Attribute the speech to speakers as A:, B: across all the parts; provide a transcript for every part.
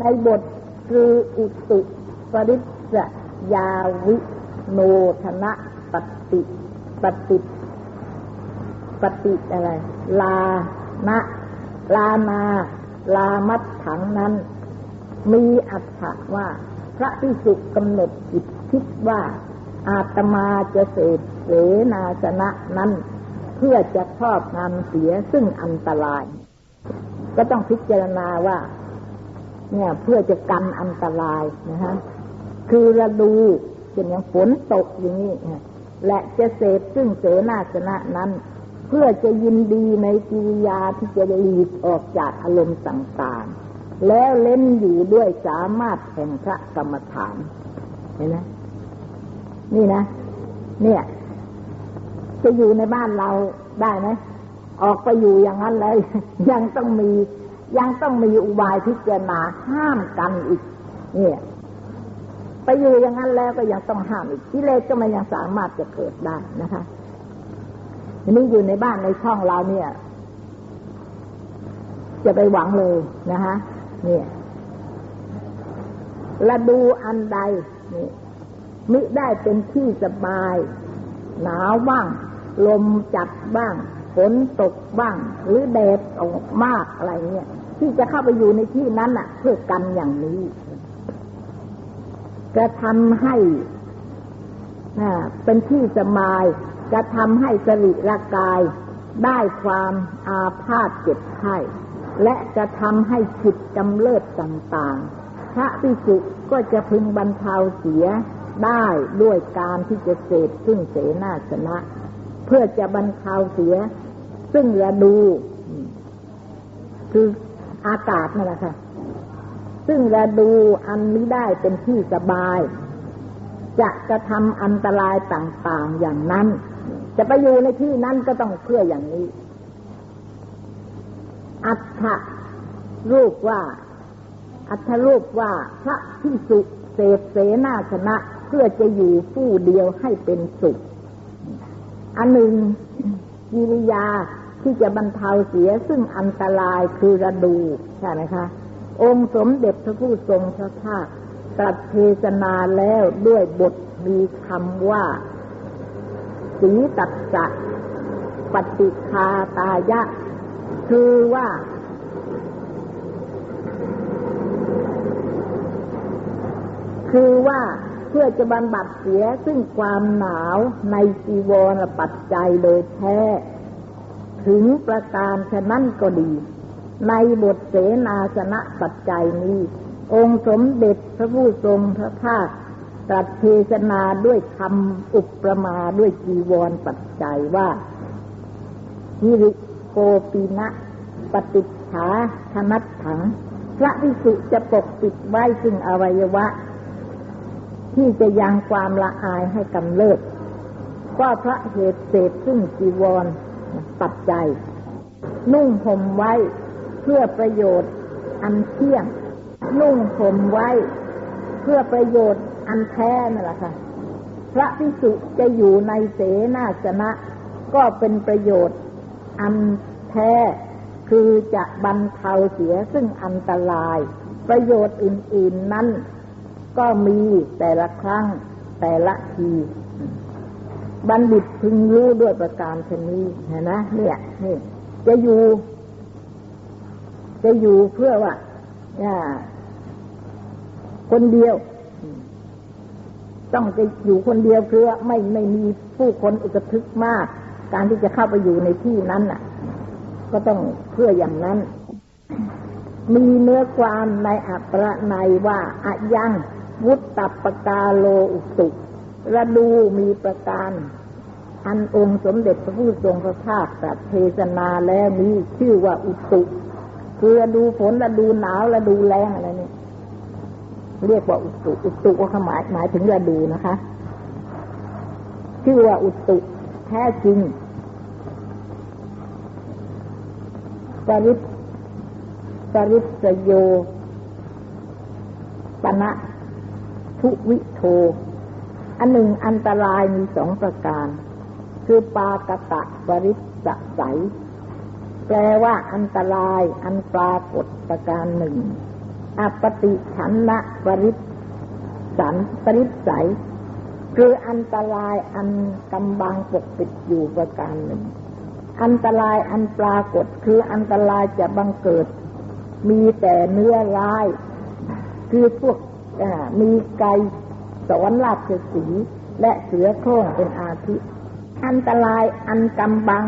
A: ในบทคืออุตุปริสยาวิโนธนะปฏิปฏิปฏิอะไร ลานะลานาลามัดถังนั้น มีอัตถะว่า พระพิสุกำหนดจิตคิดว่า อาตมาจะเสดเสนาสนะนั้น เพื่อจะครอบงำเสียซึ่งอันตราย ก็ต้องพิจารณาว่า เนี่ย เพื่อจะกันอันตรายนะฮะคือระดูเป็นอย่างฝนตกอย่างนี้และจะเสพซึ่งเสนาสนะนั้น เพื่อจะยินดีในกิริยาที่จะหลีกออกจากอารมณ์ต่างๆ แล้วเล่นอยู่ด้วยสามารถแห่งพระกรรมฐาน เห็นไหมนี่นะ เนี่ย จะอยู่ในบ้านเราได้ไหมออกไปอยู่อย่างนั้นเลย ยังต้องมี ยังต้องมีอุบายพิจารณาห้ามกันอีก เนี่ย ไปอยู่อย่างนั้นแล้วก็ยังต้องห้ามอีกกิเลสก็มันยังสามารถจะเกิดได้นะคะทีนี้อยู่ในบ้านในช่องเราเนี่ย จะไปหวังเลยนะคะเนี่ยละดูอันใดนี่มิได้เป็นที่สบาย หนาวบ้าง ลมจัดบ้าง ฝนตกบ้าง หรือแดดออกมากอะไรเงี้ยที่จะเข้าไปอยู่ในที่นั้นอะ เพื่อกันอย่างนี้จะทำให้เป็นที่สมายจะทำให้สริรกายได้ความอาพาธเจ็บไข้และจะทำให้จิตจำเลิศต่างๆ พระพิสุก็จะพึงบรรเทาเสียได้ด้วยการที่จะเสพซึ่งเสนาสนะ เพื่อจะบรรเทาเสีย ซึ่งระดู คืออากาศนั่นแหละค่ะ ซึ่งระดูอันไม่ได้เป็นที่สบาย จะกระทำอันตรายต่างๆอย่างนั้น จะไปอยู่ในที่นั้นก็ต้องเพื่ออย่างนี้ อัฏฐรูปว่า อัฏรูปว่าพระที่สุเสพเสนาชนะเพื่อจะอยู่ผู้เดียวให้เป็นสุข อันหนึ่งกิริยา ที่จะบรรเทาเสียซึ่งอันตรายคือระดูใช่ไหมคะ องค์สมเด็จพระผู้ทรงพระภาคตรัสเทศนาแล้วด้วยบทมีคำว่า สีตัดสะปฏิคาตายะ คือว่า คือว่าเพื่อจะบรรบัดเสียซึ่งความหนาวในจีวรปัจจัยโดยแท้ ถึงประการฉะนั้นก็ดี ในบทเสนาสนะปัจจัยนี้ องค์สมเด็จพระผู้ทรงพระภาคตรัสเทศนาด้วยคำอุปมาด้วยจีวรปัจจัยว่าฮิริโกปีนะปฏิฐาธนัตถัง พระภิกษุจะปกปิดไว้ซึ่งอวัยวะ ที่จะยังความละอายให้กำเริบก็พระเหตุเศษซึ่งจีวร ปัจจัย นุ่งห่มไว้เพื่อประโยชน์อันเที่ยง นุ่งห่มไว้ เพื่อประโยชน์อันแท้นั่นแหละค่ะ พระพิสุจะอยู่ในเสนาสนะ ก็เป็นประโยชน์อันแท้ คือจะบรรเทาเสียซึ่งอันตราย ประโยชน์อื่น ๆนั้น ก็มีแต่ละครั้งแต่ละที บัณฑิตพึงรู้ด้วยประการชนี้เห็นนะเนี่ยนี่จะอยู่ จะอยู่เพื่อว่าคนเดียว ต้องจะอยู่คนเดียวเพื่อไม่ไม่มีผู้คนอุกทึกมาก การที่จะเข้าไปอยู่ในที่นั้นน่ะ ก็ต้องเพื่ออย่างนั้น มีเนื้อความในอัปรในว่าอายังวุตตปกาโลอุตุ ระดูมีประการ อันองค์สมเด็จพระผู้ทรงพระภาคตรัสเทศนาแล้วมีชื่อว่าอุตุคือดูฝนฤดูหนาวฤดูแรงอะไรนี่เรียกว่าอุตุอุตุว่าหมายหมายถึงฤดูนะคะ ชื่อว่าอุตุแท้จริงปริปริสโยปณะทุวิโท อันหนึ่งอันตรายมีสองประการ คือปากตะปริสใสแปลว่าอันตรายอันปรากฏประการหนึ่ง อปติฉันนะปริสันปริสัยคืออันตรายอันกำบังปกปิดอยู่ประการหนึ่ง อันตรายอันปรากฏคืออันตรายจะบังเกิด มีแต่เนื้อร้าย คือพวกมีไก่ สอนลาชสีและเสือโคร่งเป็นอาทิ อันตรายอันกำบัง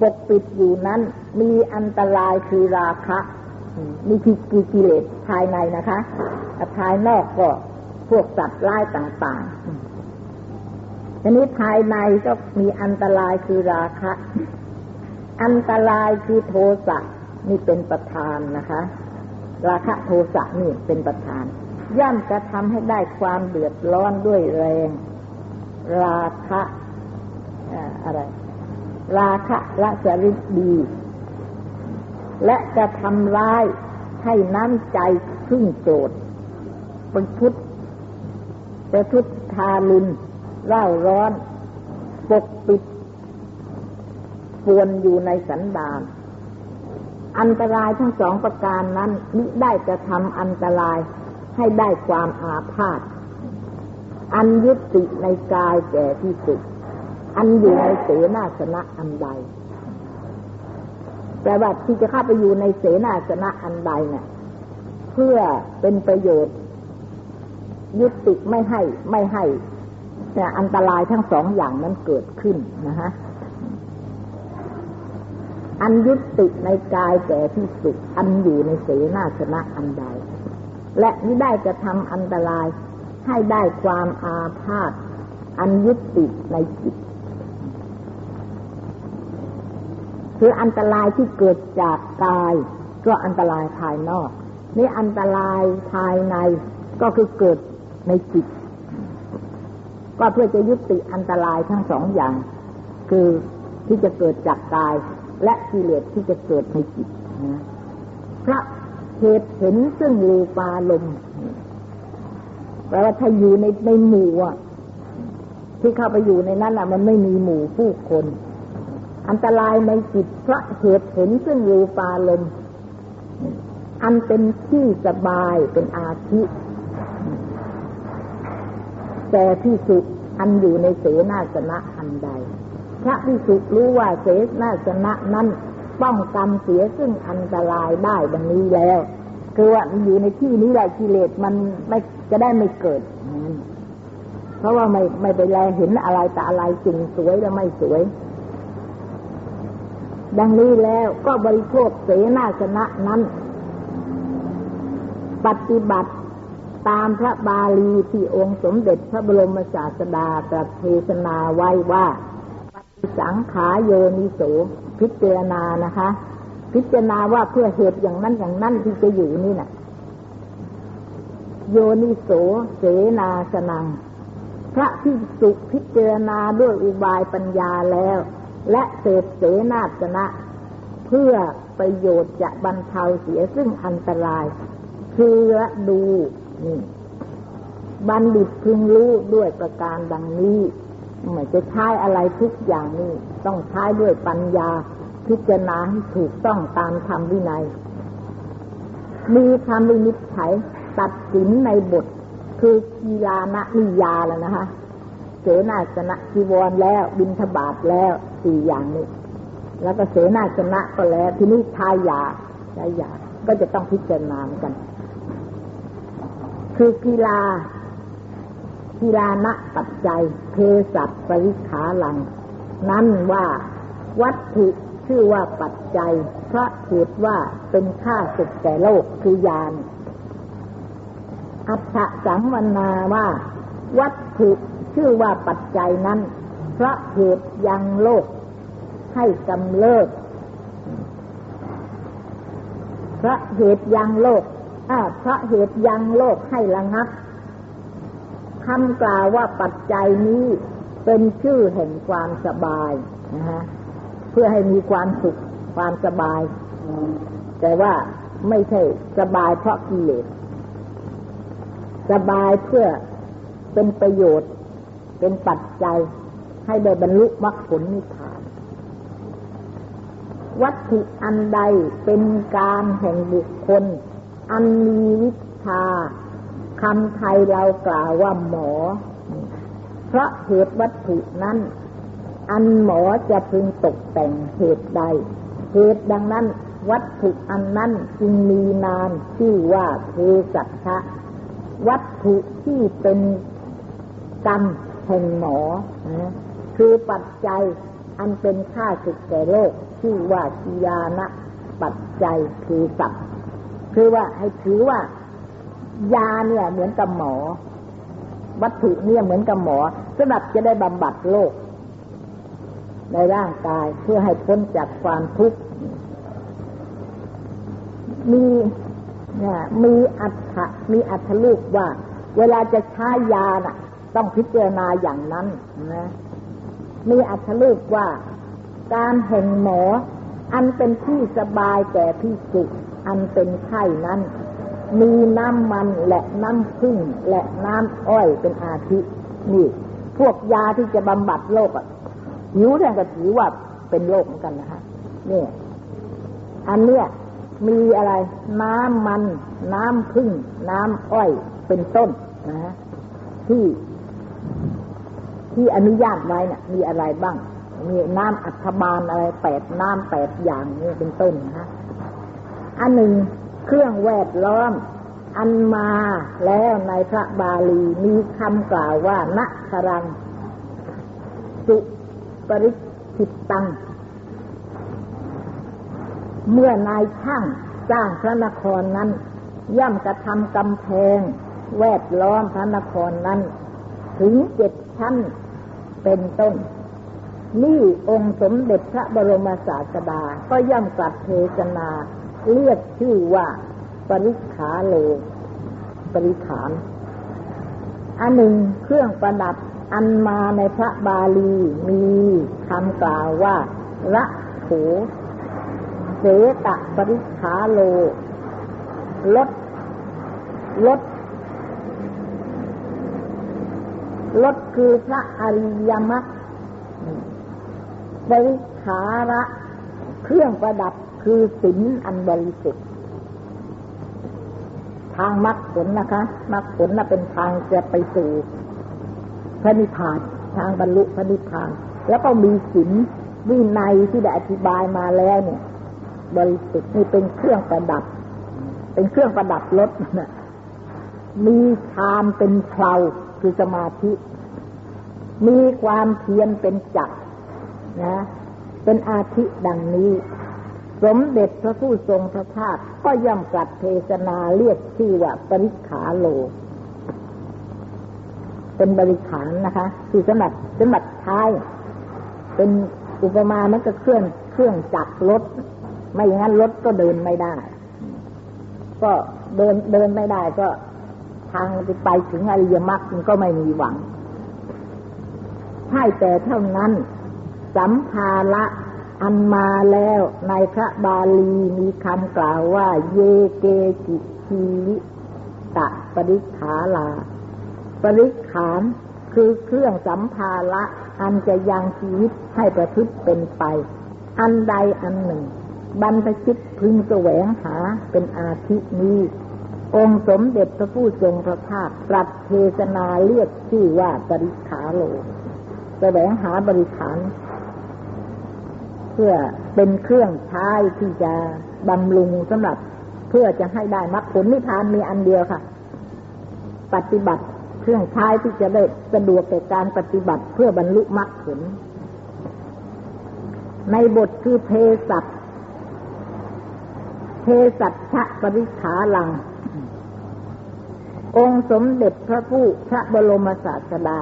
A: ปกปิดอยู่นั้น มีอันตรายคือราคะมีที่กิเลสภายในนะคะภายนอกก็พวกสัตว์ร้ายต่างๆทีนี้ภายในก็มีอันตรายคือราคะ อันตรายคือโทสะนี่เป็นประธานนะคะ ราคะโทสะนี่เป็นประธาน ย่อมจะทำให้ได้ความเดือดร้อนด้วยแรง ราคะอะไร ราคะละสริดี และจะทำร้ายให้น้ำใจขึ้นโจดเป็นพุทธประทุษทาลุนเล่าร้อน ปกปิดปวนอยู่ในสันดานอันตรายทั้งสองประการนั้นมิได้จะทำอันตราย ให้ได้ความอาพาธอันยุติในกายแก่ที่สุด อันอยู่ในเสนาสนะอันใดแต่ว่าที่จะเข้าไปอยู่ในเสนาสนะอันใดเนี่ย เพื่อเป็นประโยชน์ ยุติไม่ให้ไม่ให้แต่อันตรายทั้งสองอย่างนั้นเกิดขึ้นนะฮะอันยุติในกายแก่ที่สุด อันอยู่ในเสนาสนะอันใด และไม่ได้จะทำอันตราย ให้ได้ความอาพาธอันยุติในจิต คืออันตรายที่เกิดจากกาย ก็อันตรายภายนอก นี่อันตรายภายในก็คือเกิดในจิต ก็เพื่อจะยุติอันตรายทั้งสองอย่าง คือที่จะเกิดจากกายและกิเลสที่จะเกิดในจิตนะพระ ตุเห็นซึ่งรูปาลมแปลว่าถ้าอยู่ในในหมู่อะ ที่เข้าไปอยู่ในนั้นอะ มันไม่มีหมู่ผู้คน อันตรายในจิตเพราะเหตุเห็นซึ่งรูปาลมอันเป็นที่สบายเป็นอาทิแต่ที่สุอันอยู่ในเสนาสนะอันใด พระพิสุรู้ว่าเสนาสนะนั้น ป้องกันเสียซึ่งอันตรายได้ดังนี้แล้ว คือว่ามันอยู่ในที่นี้แหละกิเลสมันไม่จะได้ไม่เกิด เพราะว่าไม่ไม่ไปแลเห็นอะไรแต่อะไรสิ่งสวยและไม่สวย ดังนี้แล้วก็บริโภคเสนาสนะนั้น ปฏิบัติตามพระบาลีที่องค์สมเด็จพระบรมศาสดาตรัสเทศนาไว้ว่า สังขาโยนิโสพิจารณานะคะ พิจารณาว่าเพื่อเหตุอย่างนั้นอย่างนั้นที่จะอยู่นี่นะ่ะ โยนิโสเสนาสนัง พระที่สุพิจารณาด้วยอุบายปัญญาแล้ว และเสพเสนาสนะ เพื่อประโยชน์จะบรรเทาเสียซึ่งอันตราย คือดูนี่บัณฑิตพึงรู้ด้วยประการดังนี้ ไม่จะใช้อะไรทุกอย่างนี้ต้องใช้ด้วยปัญญาพิจารณาให้ถูกต้องตามธรรมวินัย มีธรรมวินิจฉัยตัดสินในบท คือกีฬานะนิยาแล้วนะคะเสนาสนะจีวรแล้วบินทบาทแล้วสี่อย่างนี้ แล้วก็เสนาสนะก็แล้ว ทีนี้ทายาทายา ก็จะต้องพิจารณาเหมือนกัน คือกีฬา กีฬาณปัจจัยเพสัปริขาลัง นั้นว่าวัตถุชื่อว่าปัจจัยเพราะเหตุว่าเป็นค่าสุดแก่โลกคือยาน อัฏฐสังวนาว่า วัตถุชื่อว่าปัจจัยนั้นเพราะเหตุยังโลกให้กำเริบเพราะเหตุยังโลกเพราะเหตุยังโลกให้ระงับ คำกล่าวว่าปัจจัยนี้เป็นชื่อแห่งความสบายนะฮะเพื่อให้มีความสุขความสบาย แต่ว่าไม่ใช่สบายเพราะกิเลสสบายเพื่อเป็นประโยชน์ เป็นปัจจัย ให้ได้บรรลุมรรคผลนิพพาน วัตถุอันใดเป็นการแห่งบุคคล อันมีวิชา คำไทยเรากล่าวว่าหมอ เพราะเหตุวัตถุนั้น อันหมอจะพึงตกแต่งเหตุใด เหตุดังนั้นวัตถุอันนั้นจึงมีนามชื่อว่าเทสัชะวัตถุที่เป็นกรรมแห่งหมอ คือปัจจัยอันเป็นค่าสุดแก่โลกชื่อว่ากิยานะปัจจัยคือสัตคือว่าให้ถือว่า ยาเนี่ย เหมือนกับหมอ วัตถุเนี่ยเหมือนกับหมอสำหรับจะได้บำบัดโรคในร่างกายเพื่อให้พ้นจากความทุกข์มีเนี่ยมีอัตะมีอัตลูกว่า เวลาจะใช้ยาน่ะ ต้องพิจารณาอย่างนั้นนะมีอัตลูกว่า การแห่งหมอ อันเป็นที่สบายแก่พิสุอันเป็นไข้นั้น มีน้ำมันและน้ำพึ่งและน้ำอ้อยเป็นอาทินี่ พวกยาที่จะบำบัดโรคอะหิวแทนก็ถือว่าเป็นโรคเหมือนกันนะคะนี่อันเนี้ยมีอะไร น้ำมัน น้ำพึ่ง น้ำอ้อยเป็นต้นนะที่ที่อนุญาตไว้นะ่ะ มีอะไรบ้าง มีน้ำอัฐบาลอะไรแปดน้ำแปดอย่างนี่เป็นต้นนะฮะอันหนึ่ง เครื่องแวดล้อม อันมาแล้วในพระบาลีมีคำกล่าวว่าณครังสุปริชิตตัง เมื่อนายช่างสร้างพระนครนั้น ย่อมกระทำกำแพง แวดล้อมพระนครนั้น ถึงเจ็ดชั้นเป็นต้น นี่องค์สมเด็จพระบรมศาสดา ก็ย่อมกลับเทศนา เรียกชื่อว่า ปริขาโล ปริขานอันหนึ่งเครื่องประดับอันมาในพระบาลีมีคำกล่าวว่า ระโขเสตะปริขาโลลดลดลดคือพระอริยมรรคบริขาระ เครื่องประดับ คือศีลอันบริสุทธิ์ทางมรรคผลนะคะมรรคผลน่ะเป็นทางจะไปสู่พระนิพพานทางบรรลุพระนิพพาน แล้วก็มีศีลวินัยที่ได้อธิบายมาแล้วเนี่ย บริสุทธิ์นี่เป็นเครื่องประดับ เป็นเครื่องประดับรถนะมีฌานเป็นเพลาคือสมาธิ มีความเพียรเป็นจักนะ เป็นอาทิดังนี้ สมเด็จพระผู้ทรงพระภาคก็ย่อมกลัดเทศนาเรียกชื่อว่าปริขาโล เป็นบริขารนะคะคือสมบัติสมบัติท้าย เป็นอุปมามันก็เครื่องเครื่องจักรรถ ไม่อย่างนั้นรถก็เดินไม่ได้ ก็เดินเดินไม่ได้ก็ทางไปถึงอริยมรรคมันก็ไม่มีหวังใช่แต่เท่านั้นสัมภาระ อันมาแล้วในพระบาลีมีคำกล่าวว่า เยเกจิชีวิตะปริขาลา ปริขานคือเครื่องสัมภาระอันจะยังชีวิตให้ประพฤติเป็นไป อันใดอันหนึ่ง บรรพชิตพึงแสวงหาเป็นอาทินี้ องค์สมเด็จพระผู้ทรงพระภาคตรัสเทศนาเรียกชื่อว่าปริขาโล แสวงหาบริขาร เพื่อเป็นเครื่องใช้ที่จะบำรุงสำหรับเพื่อจะให้ได้มรรคผลนิพพานมีอันเดียวค่ะ ปฏิบัติเครื่องใช้ที่จะได้สะดวกแก่การปฏิบัติเพื่อบรรลุมรรคผล ในบทคือเพสัตเพสัตชะปริขาลัง องค์สมเด็จพระผู้พระบรมศาสดา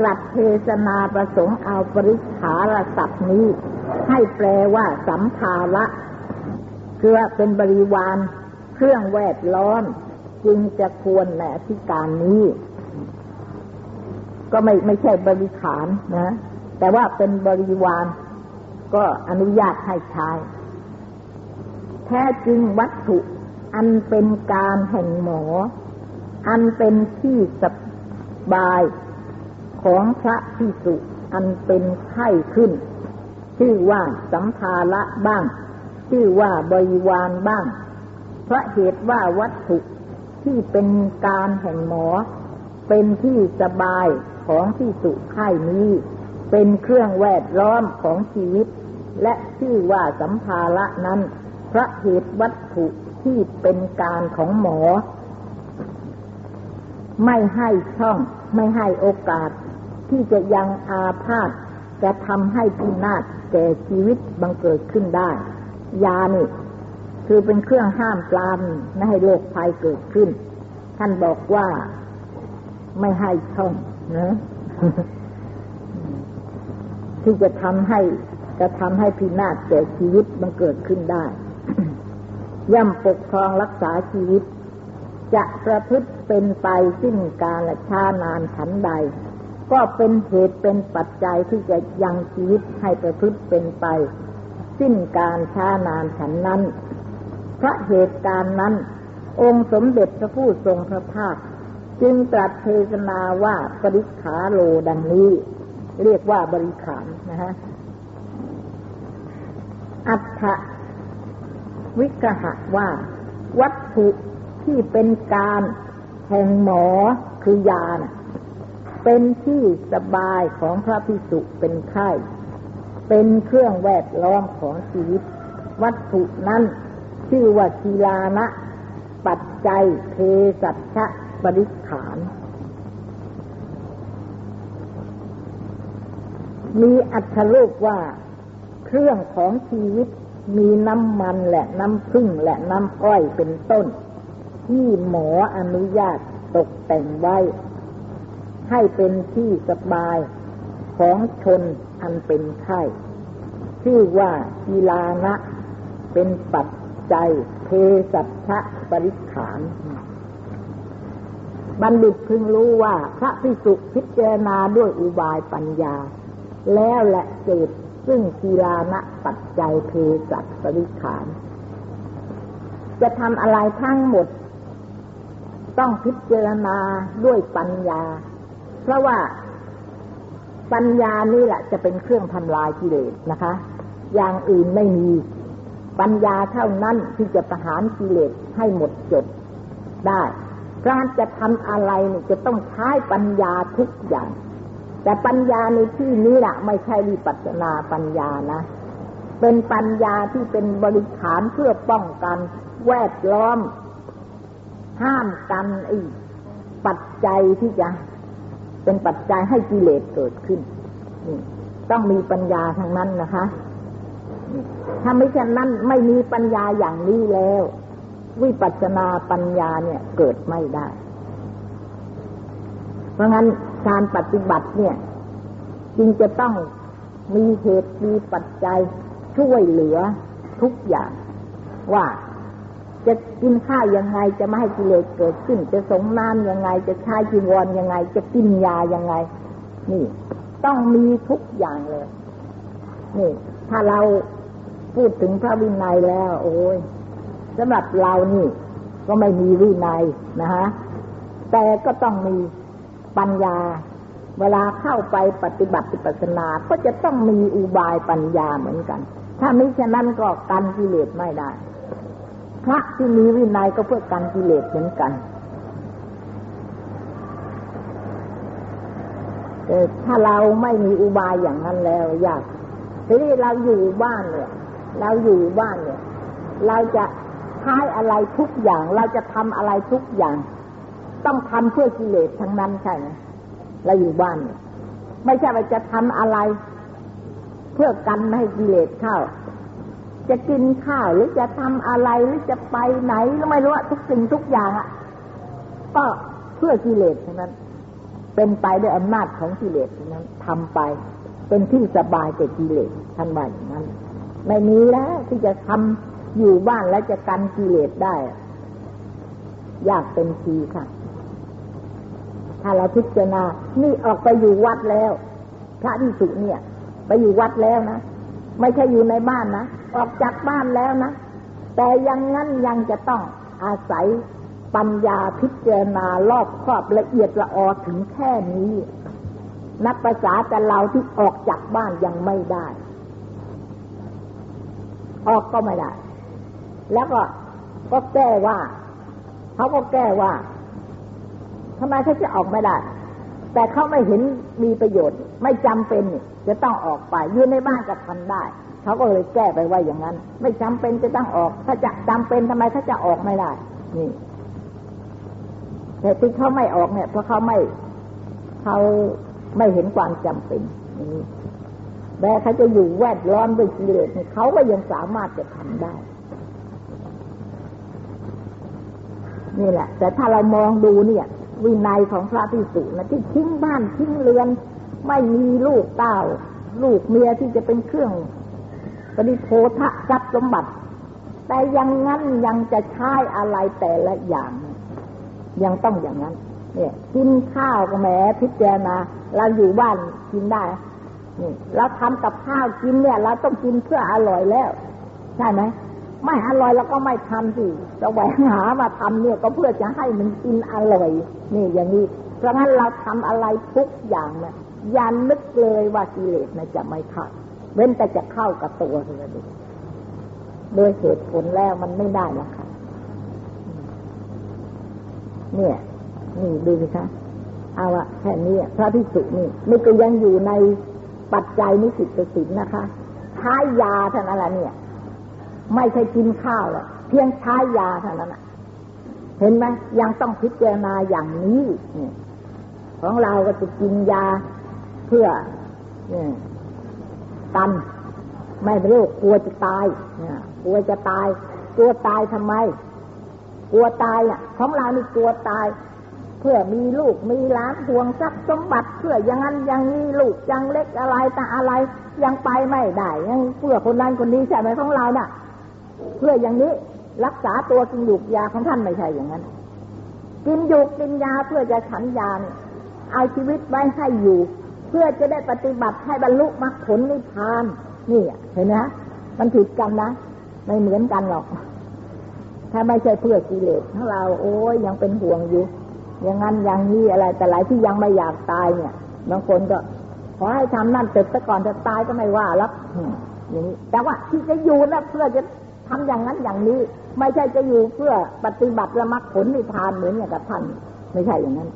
A: กลัดเทศนาประสงค์เอาปริขารศัพท์นี้ ให้แปลว่า สัมภาระคือว่าเป็นบริวารเครื่องแวดล้อม จึงจะควรแหละที่การนี้ ก็ไม่ไม่ใช่บริขารนะ แต่ว่าเป็นบริวาร ก็อนุญาตให้ใช้แท้จริงวัตถุอันเป็นการแห่งหมอ อันเป็นที่สบายของพระพิสุอันเป็นไข้ขึ้น ชื่อว่าสัมภาระบ้าง ชื่อว่าบริวารบ้าง เพราะเหตุว่าวัตถุที่เป็นการแห่งหมอ เป็นที่สบายของที่สุไข่นี้ เป็นเครื่องแวดล้อมของชีวิต และชื่อว่าสัมภาระนั้น พระเหตุวัตถุที่เป็นการของหมอ ไม่ให้ช่องไม่ให้โอกาสที่จะยังอาพาธจะทำให้พินาศ แก่ชีวิตบังเกิดขึ้นได้ ยานี่ คือเป็นเครื่องห้ามปรามไม่ให้โรคภัยเกิดขึ้น ท่านบอกว่าไม่ให้ช่องนะที่จะทำให้จะทำให้พินาศแก่ชีวิตบังเกิดขึ้นได้ ย่ำปกครองรักษาชีวิต จะประพฤติเป็นไปสิ้นการและชานานขันใด ก็เป็นเหตุเป็นปัจจัยที่จะยังชีวิตให้ประพฤติเป็นไป สิ้นการช้านานขันนั้น พระเหตุการณ์นั้น องค์สมเด็จพระผู้ทรงพระภาค จึงตรัสเทศนาว่าปริขาโลดังนี้ เรียกว่าบริขารนะฮะอัฏฐวิกหะว่า วัตถุที่เป็นการแห่งหมอคือยานะ เป็นที่สบายของพระพิสุเป็นไข้เป็นเครื่องแวดล้อมของชีวิต วัตถุนั้นชื่อว่ากีลานะ ปัจจัยเทสัชะบริขารมีอัตลูกว่า เครื่องของชีวิตมีน้ำมันและน้ำพึ่งและน้ำอ้อยเป็นต้น ที่หมออนุญาตตกแต่งไว้ ให้เป็นที่สบายของชนอันเป็นไข้ชื่อว่ากีลานะเป็นปัจจัยเทสัชะบริขารบัณฑิตพึงรู้ว่าพระพิสุพิจารณาด้วยอุบายปัญญา แล้วและเจตซึ่งกีฬานะปัจจัยเพสัตสริขาน จะทำอะไรทั้งหมด ต้องพิจารณาด้วยปัญญา เพราะว่าปัญญานี่แหละจะเป็นเครื่องทำลายกิเลสนะคะ อย่างอื่นไม่มี ปัญญาเท่านั้นที่จะประหารกิเลสให้หมดจดได้การจะทำอะไรนี่จะต้องใช้ปัญญาทุกอย่าง แต่ปัญญาในที่นี้แหละไม่ใช่วิปัสนาปัญญานะ เป็นปัญญาที่เป็นบริขารเพื่อป้องกันแวดล้อม ห้ามกันไอ้ปัจจัยที่จะ เป็นปัจจัยให้กิเลสเกิดขึ้นต้องมีปัญญาทางนั้นนะคะ ถ้าไม่เช่นนั้นไม่มีปัญญาอย่างนี้แล้ว วิปัสสนาปัญญาเนี่ยเกิดไม่ได้ เพราะงั้นการปฏิบัติเนี่ย จึงจะต้องมีเหตุมีปัจจัยช่วยเหลือทุกอย่างว่า จะกินข้าวยังไงจะไม่ให้กิเลสเกิดขึ้น จะสงน้ำยังไง จะใช้จีวรยังไง จะกินยายังไง นี่ ต้องมีทุกอย่างเลย นี่ ถ้าเราพูดถึงพระวินัยแล้ว โอ้ยสำหรับเรานี่ ก็ไม่มีวินัยนะฮะแต่ก็ต้องมีปัญญา เวลาเข้าไปปฏิบัติปัสนา ก็จะต้องมีอุบายปัญญาเหมือนกัน ถ้าไมิฉะนั้นก็กันกิเลสไม่ได้ ระที่มีวินัยก็เพื่อกันกิเลสเหมือนกันถ้าเราไม่มีอุบายอย่างนั้นแล้วยากทีนี้เราอยู่บ้านเนี่ย เราอยู่บ้านเนี่ย เราจะใช้อะไรทุกอย่าง เราจะทำอะไรทุกอย่าง ต้องทำเพื่อกิเลสทั้งนั้นใช่ไหมเราอยู่บ้านไม่ใช่ว่าจะทำอะไร เพื่อกันไม่ให้กิเลสเข้า จะกินข้าวหรือจะทำอะไรหรือจะไปไหนก็ไม่รู้ทุกสิ่งทุกอย่างอะก็เพื่อกิเลสทั้งนั้น เป็นไปด้วยอำนาจของกิเลสทั้งนั้นทำไป เป็นที่สบายแก่กิเลสท่านว่าอย่างนั้น ไม่มีแล้วที่จะทำอยู่บ้านแล้วจะกันกิเลสได้ยากเป็นทีค่ะ ถ้าเราพิจารณา นี่ออกไปอยู่วัดแล้ว พระที่สุเนี่ย ไปอยู่วัดแล้วนะ ไม่ใช่อยู่ในบ้านนะ ออกจากบ้านแล้วนะ แต่ยังงั้นยังจะต้องอาศัยปัญญาพิจารณารอบครอบละเอียดละออถึงแค่นี้ นับภาษาแต่เราที่ออกจากบ้านยังไม่ได้ ออกก็ไม่ได้ แล้วก็ก็แก้ว่า เขาก็แก้ว่าทำไมเขาจะออกไม่ได้ แต่เขาไม่เห็นมีประโยชน์ ไม่จำเป็นจะต้องออกไปอยู่ในบ้านก็ทำได้ เขาก็เลยแก้ไปว่าอย่างนั้น ไม่จำเป็นจะต้องออก ถ้าจะจำเป็นทำไมเขาจะออกไม่ได้ นี่ แต่ที่เขาไม่ออกเนี่ยเพราะเขาไม่เขาไม่เห็นความจำเป็นนี่แม้เขาจะอยู่แวดล้อมด้วยกิเลสเขาก็ยังสามารถจะทำได้นี่แหละ แต่ถ้าเรามองดูเนี่ย วินัยของพระพิสุนะที่ทิ้งบ้านทิ้งเรือน ไม่มีลูกเต้า ลูกเมียที่จะเป็นเครื่องปฏิโพธะทรัพย์สมบัติ แต่ยังงั้นยังจะใช้อะไรแต่ละอย่าง ยังต้องอย่างนั้น เนี่ย กินข้าวก็แหมพิจารณาเราอยู่บ้านกินได้นี่เราทำกับข้าวกินเนี่ย เราต้องกินเพื่ออร่อยแล้ว ใช่ไหม ไม่อร่อยเราก็ไม่ทำสิจะแหวงหามาทำเนี่ยก็เพื่อจะให้มันกินอร่อยนี่อย่างนี้ เพราะงั้นเราทำอะไรทุกอย่างเนี่ยอย่านึกเลยว่ากิเลสนะจะไม่เข้าเว้นแต่จะเข้ากับตัวเท่านั้นโดยเหตุผลแล้วมันไม่ได้หรอกค่ะ เนี่ย นี่ดูสิคะเอาอะแค่นี้พระพิสุนี่นี่ก็ยังอยู่ในปัจจัยนิสิตสินนะคะใช้ยาเท่านั้นแหละเนี่ย ไม่ใช่กินข้าวหรอกเพียงใช้ยาเท่านั้นเห็นไหมยังต้องพิจารณาอย่างนี้ของเราก็จะกินยาเพื่อเนี่ยตันไม่โรคกลัวจะตายกลัวจะตาย กลัวตายทำไม กลัวตายอะ ของเรานี่กลัวตาย เพื่อมีลูกมีหลานห่วงทรัพย์สมบัติเพื่ออย่างนั้นอย่างนี้ลูกยังเล็กอะไรแต่อะไรยังไปไม่ได้ยังเพื่อคนนั้นคนนี้ใช่ไหมของเราน่ะ เพื่ออย่างนี้รักษาตัวกินยูกยาของท่านไม่ใช่อย่างนั้น กินยูกกินยาเพื่อจะฉันยาเนี่ยเอาชีวิตไว้ให้อยู่ เพื่อจะได้ปฏิบัติให้บรรลุมรรคผลนิพพานนี่เห็นไหมมันผิดกันนะไม่เหมือนกันหรอก ถ้าไม่ใช่เพื่อกิเลสของเรา โอ้ยยังเป็นห่วงอยู่อย่างนั้นอย่างนี้อะไร แต่หลายที่ยังไม่อยากตายเนี่ยบางคนก็ขอให้ทำนั่นเสร็จซะก่อนจะตายก็ไม่ว่าแล้วอย่างนี้แต่ว่าที่จะอยู่นะเพื่อจะ ทำอย่างนั้นอย่างนี้ ไม่ใช่จะอยู่เพื่อปฏิบัติละมรรคผลนิพพานเหมือนอย่างกับท่านไม่ใช่อย่างนั้น